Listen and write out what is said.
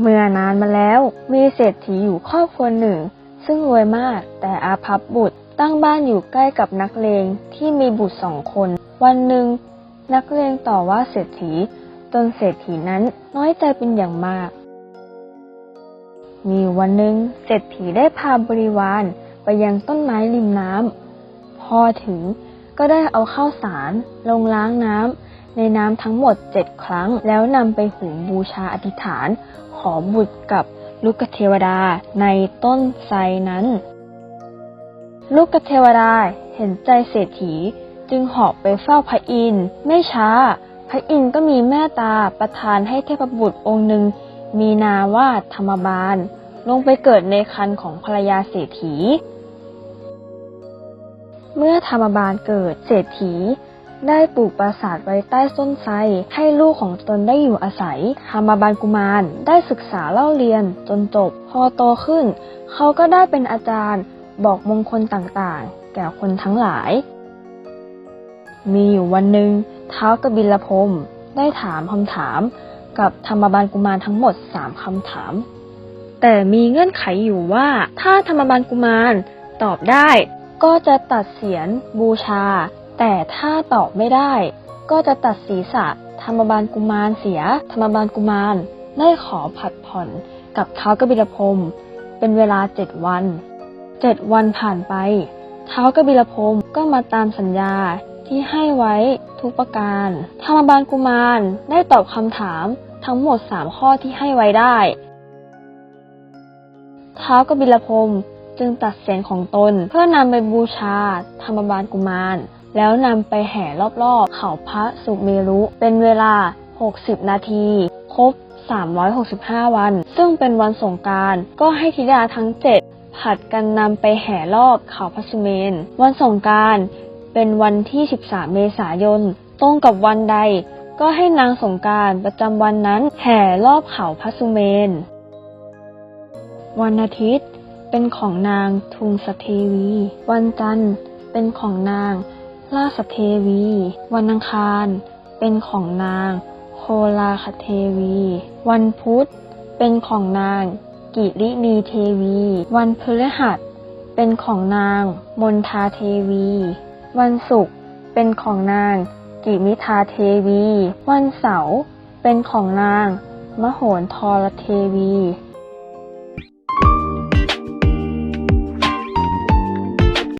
เมื่อนานมาแล้ว มีเศรษฐีอยู่ครอบครัวหนึ่ง ซึ่งรวยมากแต่อาภัพบุตรตั้งบ้านอยู่ใกล้กับนักเลงที่มีบุตรสองคน วันหนึ่ง นักเลงต่อว่าเศรษฐีจนเศรษฐีนั้นน้อยใจเป็นอย่างมาก มีวันหนึ่งเศรษฐีได้พาบริวารไปยังต้นไม้ริมน้ำพอถึงก็ได้เอาข้าวสารลงล้างน้ำ ในน้ำทั้งหมดเจ็ดครั้ง แล้วนำไปหุงบูชาอธิษฐาน ขอบุตรกับลูกเทวดาในต้นไทรนั้น ลูกเทวดาเห็นใจเศรษฐีจึงหาะไปเฝ้าพระอินทร์ไม่ช้า พระอินทร์ก็มีแม่ตาประทานให้เทพบุตรองค์หนึ่ง มีนาว่าธรรมบาล ลงไปเกิดในคันของภรรยาเศรษฐี เมื่อธรรมบาลเกิดเศรษฐี ได้ปลูกปราสาทไว้ใต้ต้นไทรให้ลูกของตนได้อยู่อาศัยธรรมบาลกุมารได้ศึกษาเล่าเรียนจนจบ พอโตขึ้น เขาก็ได้เป็นอาจารย์ บอกมงคลต่างๆ แก่คนทั้งหลาย มีอยู่วันหนึ่งเท้าวกบิลพมได้ถามคำถามกับธรรมบาลกุมารทั้งหมดสามคำถาม แต่มีเงื่อนไขอยู่ว่า ถ้าธรรมบาลกุมารตอบได้ ก็จะตัดเสียนบูชา แต่ถ้าตอบไม่ได้ ก็จะตัดศีรษะธรรมบาลกุมารเสีย ธรรมบาลกุมารได้ขอผัดผ่อนกับเท้ากบิลพรมเป็นเวลาเจ็ดวันเจ็ดวันผ่านไป เท้ากบิลพรมก็มาตามสัญญาที่ให้ไว้ทุกประการ ธรรมบาลกุมารได้ตอบคำถามทั้งหมดสามข้อที่ให้ไว้ได้ เท้ากบิลพรมจึงตัดเสียนของตนเพื่อนำไปบูชาธรรมบาลกุมาร แล้วนำไปแห่รอบๆ เขาพระสุเมรุ เป็นเวลา 60 นาที ครบ 365 วัน ซึ่งเป็นวันสงการก็ให้ธิดาทั้ง 7 ผัดกันนำไปแห่รอบเขาพระสุเมน วันสงการเป็นวันที่ 13 เมษายน ตรงกับวันใด ก็ให้นางสงการประจำวันนั้นแห่รอบเขาพระสุเมน วันอาทิตย์เป็นของนางทุงสเทวี วันจันทร์เป็นของนาง ลาสเทวี วันอังคาร เป็นของนาง โคลาคเทวี วันพุธ เป็นของนาง กิรินีเทวี วันพฤหัส เป็นของนาง มนทาเทวี วันศุกร์ เป็นของนาง กิมิทาเทวี วันเสาร์ เป็นของนาง มโหนทรเทวี